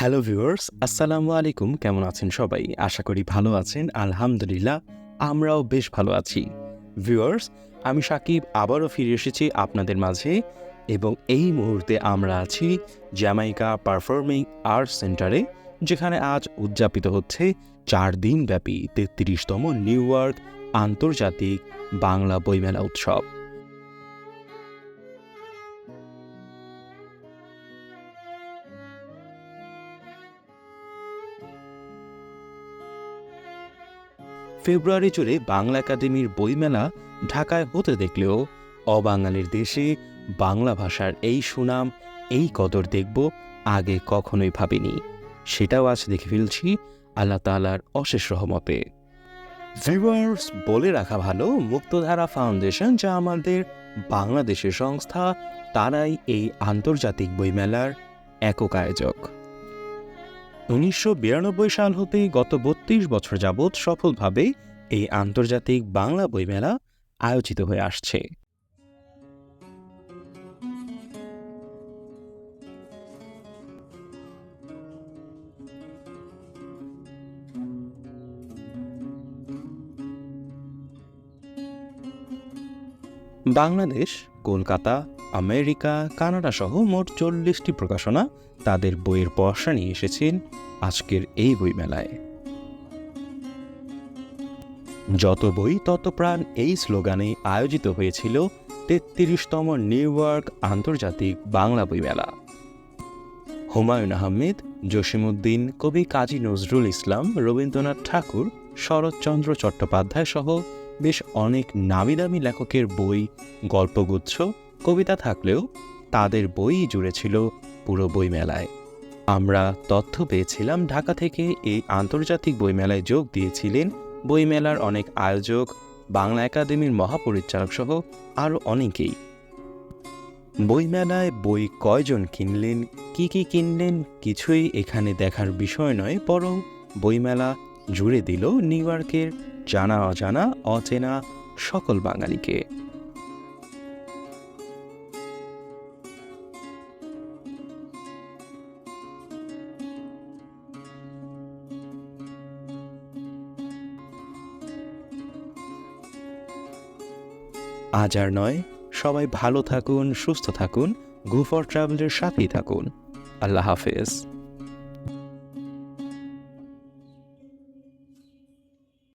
Hello viewers আসসালামু আলাইকুম কেমন আছেন সবাই? আশা করি ভালো আছেন। আলহামদুলিল্লাহ, আমরাও বেশ ভালো আছি। ভিউয়ার্স আমি সাকিব আবারও ফিরে এসেছি আপনাদের মাঝে এবং এই মুহূর্তে আমরা আছি জ্যামাইকা পারফর্মিং আর্টস সেন্টারে, যেখানে আজ উদযাপিত হচ্ছে চার দিন ব্যাপী তেত্রিশতম নিউ ইয়র্ক আন্তর্জাতিক বাংলা বইমেলা উৎসব। ফেব্রুয়ারি জুড়ে বাংলা একাডেমির বইমেলা ঢাকায় হতে দেখলেও অবাঙালির দেশে বাংলা ভাষার এই সুনাম, এই কদর দেখব আগে কখনোই ভাবিনি। সেটাও আজ দেখে ফেলছি আল্লাহ তালার অশেষ রহমতে। ভিউয়ার্স, বলে রাখা ভালো, মুক্তধারা ফাউন্ডেশন যা আমাদের বাংলাদেশের সংস্থা, তারাই এই আন্তর্জাতিক বইমেলার একক আয়োজক। উনিশশো বিরানব্বই সাল হতে গত বত্রিশ বছর যাবৎ সফলভাবে এই আন্তর্জাতিক বাংলা বইমেলা আয়োজিত হয়ে আসছে। বাংলাদেশ, কলকাতা আমেরিকা, কানাডা সহ মোট চল্লিশটি প্রকাশনা তাদের বইয়ের পসরা নিয়ে এসেছেন আজকের এই বইমেলায়। যত বই, তত প্রাণ এই স্লোগানে আয়োজিত হয়েছিল তেত্রিশতম নিউ ইয়র্ক আন্তর্জাতিক বাংলা বইমেলা। হুমায়ুন আহমেদ জসিমুদ্দিন কবি কাজী নজরুল ইসলাম, রবীন্দ্রনাথ ঠাকুর, শরৎচন্দ্র চট্টোপাধ্যায় সহ বেশ অনেক নামি দামি লেখকের বই, গল্পগুচ্ছ কবিতা থাকলেও তাদের বই জুড়ে ছিল পুরো বইমেলায়। আমরা তথ্য পেয়েছিলাম ঢাকা থেকে এই আন্তর্জাতিক বইমেলায় যোগ দিয়েছিলেন বইমেলার অনেক আয়োজক, বাংলা একাডেমির মহাপরিচালক সহ আরও অনেকেই। বইমেলায় বই কয়জন কিনলেন, কি কি কিনলেন, কিছুই এখানে দেখার বিষয় নয়, বরং বইমেলা জুড়ে দিল নিউ ইয়র্কের জানা অজানা অচেনা সকল বাঙালিকে। আজ আর নয় সবাই ভালো থাকুন সুস্থ থাকুন গুফর ট্রাভেলের সাথেই থাকুন। আল্লাহ হাফেজ।